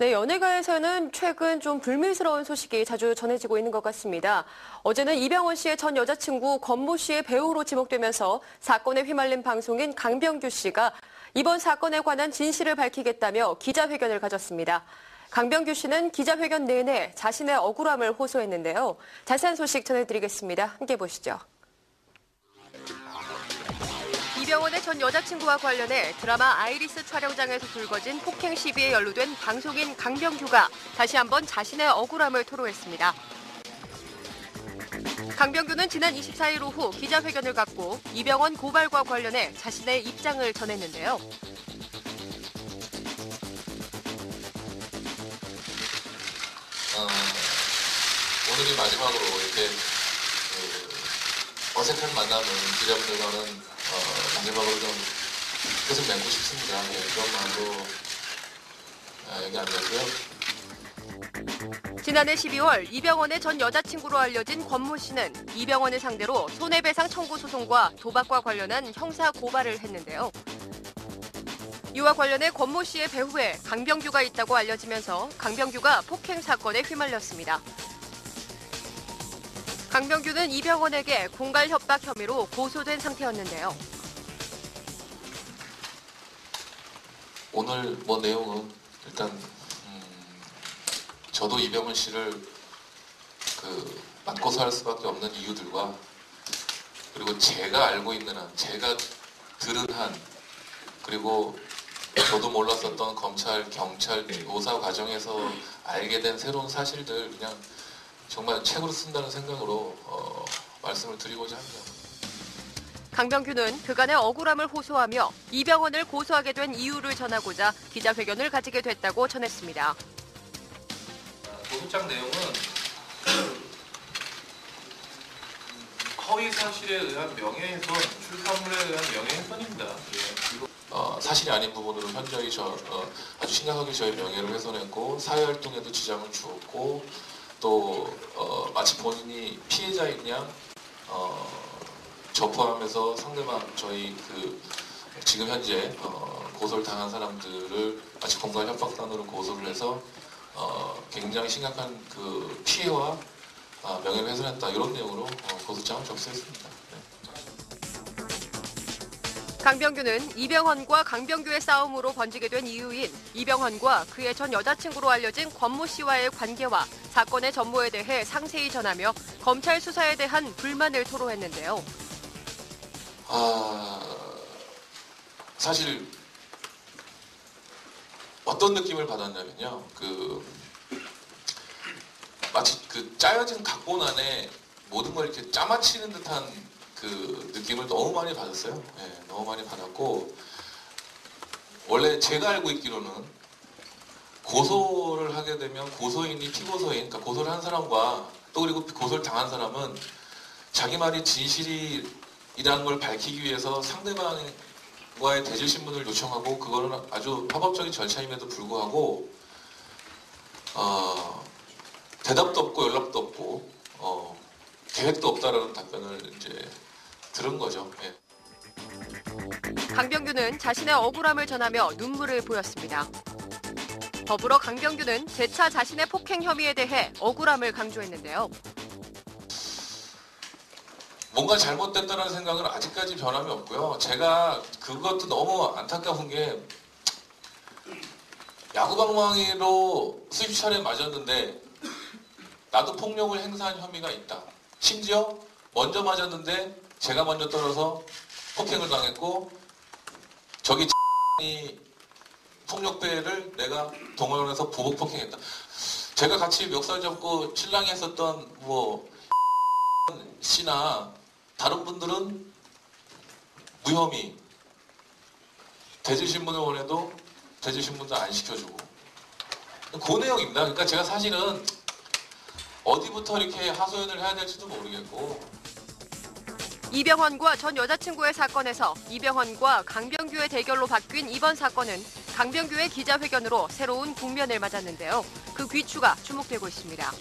네, 연예가에서는 최근 좀 불미스러운 소식이 자주 전해지고 있는 것 같습니다. 어제는 이병헌 씨의 전 여자친구 권모 씨의 배우로 지목되면서 사건에 휘말린 방송인 강병규 씨가 이번 사건에 관한 진실을 밝히겠다며 기자회견을 가졌습니다. 강병규 씨는 기자회견 내내 자신의 억울함을 호소했는데요. 자세한 소식 전해드리겠습니다. 함께 보시죠. 이병헌의 전 여자친구와 관련해 드라마 아이리스 촬영장에서 불거진 폭행 시비에 연루된 방송인 강병규가 다시 한번 자신의 억울함을 토로했습니다. 강병규는 지난 24일 오후 기자회견을 갖고 이병헌 고발과 관련해 자신의 입장을 전했는데요. 어, 오늘이 마지막으로 이렇게 그 어색한 만남은 기자분들과는 어, 마지막으로 좀 뜻을 맺고 싶습니다. 예, 그런 마음으로 아, 얘기 안 했고요. 지난해 12월 이병헌의 전 여자친구로 알려진 권모 씨는 이병헌을 상대로 손해배상 청구 소송과 도박과 관련한 형사 고발을 했는데요. 이와 관련해 권모 씨의 배후에 강병규가 있다고 알려지면서 강병규가 폭행 사건에 휘말렸습니다. 강병규는 이병헌에게 공갈 협박 혐의로 고소된 상태였는데요. 오늘 뭐 내용은 일단 음, 저도 이병헌 씨를 그 맞고 살 수밖에 없는 이유들과 그리고 제가 알고 있는 한, 제가 들은 한, 그리고 저도 몰랐었던 검찰, 경찰 조사 과정에서 알게 된 새로운 사실들 그냥 정말 책으로 쓴다는 생각으로 어, 말씀을 드리고자 합니다. 강병규는 그간의 억울함을 호소하며 이병헌을 고소하게 된 이유를 전하고자 기자회견을 가지게 됐다고 전했습니다. 고소장 내용은 허위 사실에 의한 명예훼손, 출판물에 의한 명예훼손입니다. 예. 어, 사실이 아닌 부분으로 현저히 저, 어, 아주 심각하게 저희 명예를 훼손했고 사회활동에도 지장을 주었고 또 어, 마치 본인이 피해자인 양 어, 저 포함해서 상대방 저희 그 지금 현재 어, 고소를 당한 사람들을 마치 공갈 협박단으로 고소를 해서 어, 굉장히 심각한 그 피해와 아, 명예를 훼손했다 이런 내용으로 어, 고소장을 접수했습니다. 네. 강병규는 이병헌과 강병규의 싸움으로 번지게 된 이유인 이병헌과 그의 전 여자친구로 알려진 권모 씨와의 관계와 사건의 전모에 대해 상세히 전하며 검찰 수사에 대한 불만을 토로했는데요. 아, 사실 어떤 느낌을 받았냐면요. 그 마치 그 짜여진 각본 안에 모든 걸 이렇게 짜맞히는 듯한 그 느낌을 너무 많이 받았어요. 예, 너무 많이 받았고 원래 제가 알고 있기로는 고소를 하게 되면 고소인이 피고소인, 그러니까 고소를 한 사람과 또 그리고 고소를 당한 사람은 자기 말이 진실이 라는 걸 밝히기 위해서 상대방과의 대질 신문을 요청하고 그거는 아주 합법적인 절차임에도 불구하고 어, 대답도 없고 연락도 없고 어, 계획도 없다라는 답변을 이제 들은 거죠. 예. 강병규는 자신의 억울함을 전하며 눈물을 보였습니다. 더불어 강병규는 재차 자신의 폭행 혐의에 대해 억울함을 강조했는데요. 뭔가 잘못됐다는 생각은 아직까지 변함이 없고요. 제가 그것도 너무 안타까운 게 야구방망이로 수입차례 맞았는데 나도 폭력을 행사한 혐의가 있다. 심지어 먼저 맞았는데 제가 먼저 떨어서 폭행을 당했고 저기 이 폭력배를 내가 동원해서 보복 폭행했다. 제가 같이 멱살 잡고 신랑이 했었던 뭐 씨나 다른 분들은 무혐의 대질신문을 원해도 대질신문도 안 시켜주고 그 내용입니다. 그러니까 제가 사실은 어디부터 이렇게 하소연을 해야 될지도 모르겠고 이병헌과 전 여자친구의 사건에서 이병헌과 강병규의 대결로 바뀐 이번 사건은 강병규의 기자회견으로 새로운 국면을 맞았는데요. 그 귀추가 주목되고 있습니다.